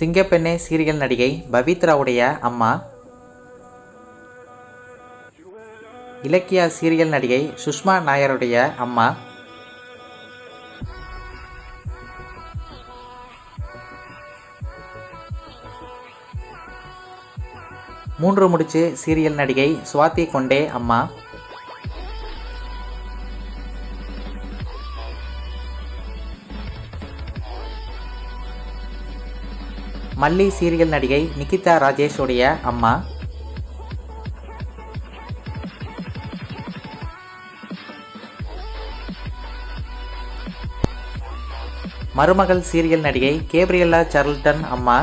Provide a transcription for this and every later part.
சிங்கப்பெண்ணே serial நடிகை பவித்ராவுடைய அம்மா. Ilakkiya serial நடிகை சுஷ்மா நாயருடைய அம்மா. மூன்று முடிச்சு சீரியல் நடிகை சுவாதி கொண்டே அம்மா. மல்லி சீரியல் நடிகை நிகிதா ராஜேஷ் உடைய அம்மா. மருமகள் சீரியல் நடிகை கேப்ரியல்லா சார்ல்டன் அம்மா.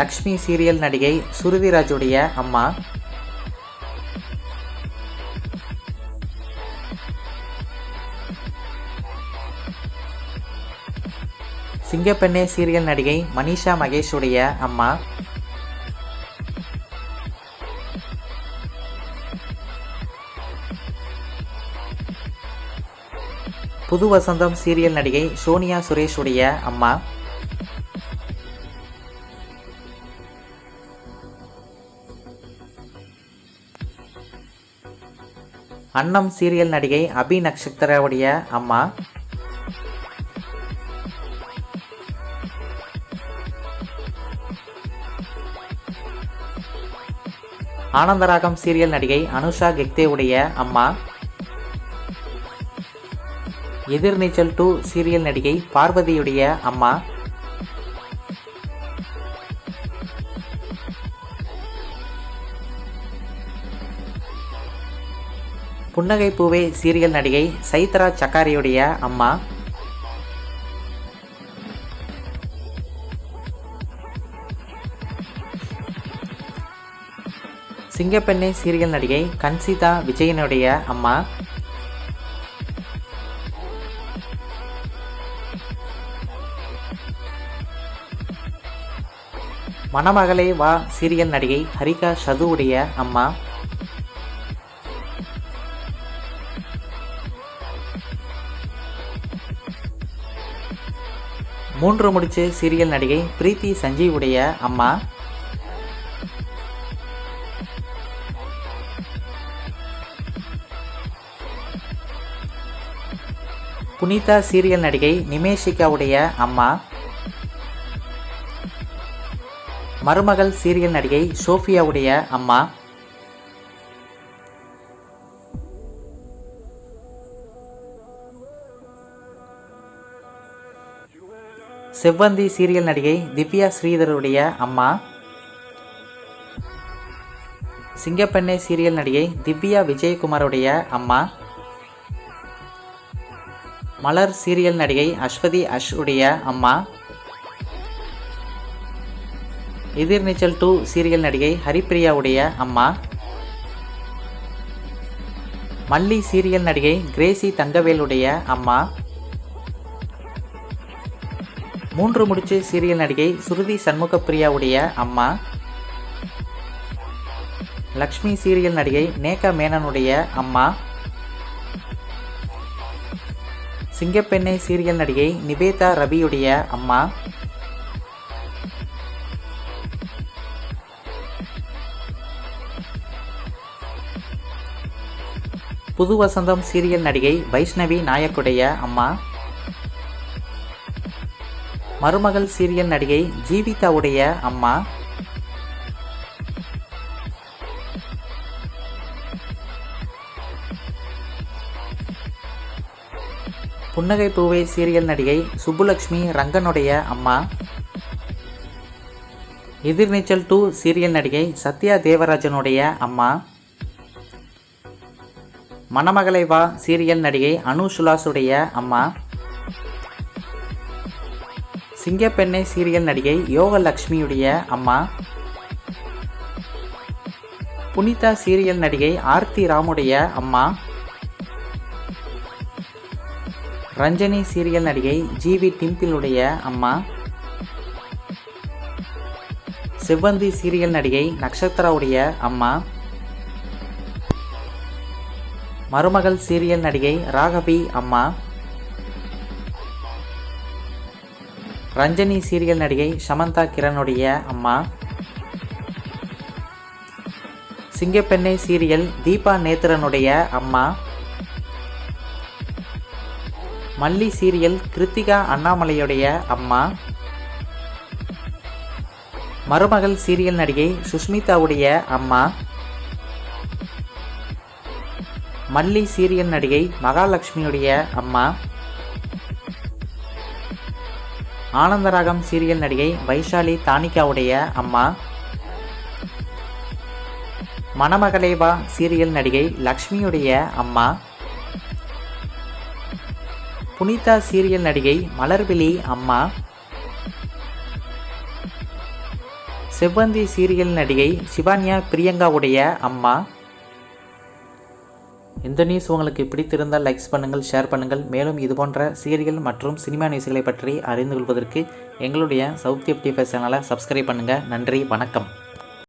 லக்ஷ்மி சீரியல் நடிகை சுருதிராஜுடைய அம்மா. சிங்கப்பெண்ணே சீரியல் நடிகை மனிஷா மகேஷுடைய அம்மா. புது வசந்தம் சீரியல் நடிகை சோனியா சுரேஷ் உடைய அம்மா. அன்னம் சீரியல் நடிகை அபி நக்ஷத்ராவுடைய அம்மா. ஆனந்தராகம் சீரியல் நடிகை அனுஷா கெக்தே உடைய அம்மா. எதிர்நீச்சல் டூ சீரியல் நடிகை பார்வதியுடைய அம்மா. புன்னகை பூவே சீரியல் நடிகை சைத்ரா சக்காரியுடைய அம்மா. சிங்கப்பெண்ணை சீரியல் நடிகை கன்சிதா விஜயனுடைய அம்மா. மணமகளே வா சீரியல் நடிகை ஹரிகா சதுவுடைய அம்மா. மூன்று முடிச்சு சீரியல் நடிகை பிரீத்தி சஞ்சீவுடைய அம்மா. புனிதா சீரியல் நடிகை நிமேஷிகாவுடைய அம்மா. மருமகள் சீரியல் நடிகை சோஃபியாவுடைய அம்மா. செவ்வந்தி சீரியல் நடிகை திவ்யா ஸ்ரீதருடைய அம்மா. சிங்கப்பெண்ணை சீரியல் நடிகை திவ்யா விஜயகுமாருடைய அம்மா. மலர் சீரியல் நடிகை அஸ்வதி அஷ் உடைய அம்மா. எதிர்நீச்சல் டூ சீரியல் நடிகை ஹரிப்பிரியாவுடைய அம்மா. மல்லி சீரியல் நடிகை கிரேசி தங்கவேலுடைய அம்மா. மூன்று முடிச்சு சீரியல் நடிகை சுருதி சண்முகப்பிரியாவுடைய அம்மா. லக்ஷ்மி சீரியல் நடிகை நேகா மேனனுடைய அம்மா. சிங்கப்பெண்ணை சீரியல் நடிகை நிவேதா ரவியுடைய அம்மா. புது வசந்தம் சீரியல் நடிகை வைஷ்ணவி நாயக்குடைய அம்மா. மருமகள் சீரியல் நடிகை ஜீவிதாவுடைய அம்மா. புன்னகை பூவை சீரியல் நடிகை சுப்புலக்ஷ்மி ரங்கனுடைய அம்மா. எதிர்நீச்சல் டூ சீரியல் நடிகை சத்யா தேவராஜனுடைய அம்மா. மணமகளை வா சீரியல் நடிகை அனு சுலாசுடைய அம்மா. சிங்கப்பெண்ணை சீரியல் நடிகை யோகலக்ஷ்மியுடைய அம்மா. புனிதா சீரியல் நடிகை ஆர்த்தி ராமுடைய அம்மா. ரஞ்சனி சீரியல் நடிகை ஜிவி டிம்பிளுடைய அம்மா. செவ்வந்தி சீரியல் நடிகை நக்ஷத்ராவுடைய அம்மா. மருமகள் சீரியல் நடிகை ராகவி அம்மா. ரஞ்சனி சீரியல் நடிகை சமந்தா கிரணுடைய அம்மா. சிங்கப்பெண்ணை சீரியல் தீபா நேத்திரனுடைய அம்மா. மல்லி சீரியல் கிருத்திகா அண்ணாமலையுடைய அம்மா. மருமகள் சீரியல் நடிகை சுஷ்மிதாவுடைய அம்மா. மல்லி சீரியல் நடிகை மகாலட்சுமியுடைய அம்மா. ஆனந்தராகம் சீரியல் நடிகை வைஷாலி தானிகாவுடைய அம்மா. மணமகளேவா சீரியல் நடிகை லக்ஷ்மியுடைய அம்மா. புனிதா சீரியல் நடிகை மலர்விழி அம்மா. செவ்வந்தி சீரியல் நடிகை சிவானியா பிரியங்காவுடைய அம்மா. இந்த நியூஸ் உங்களுக்கு பிடித்திருந்தால் லைக்ஸ் பண்ணுங்கள் ஷேர் பண்ணுங்கள். மேலும் இதுபோன்ற சீரியல் மற்றும் சினிமா நியூஸ்களை பற்றி அறிந்து கொள்வதற்கு எங்களுடைய சவுத் எஃப்டி சேனலை சப்ஸ்கிரைப் பண்ணுங்கள் நன்றி வணக்கம்.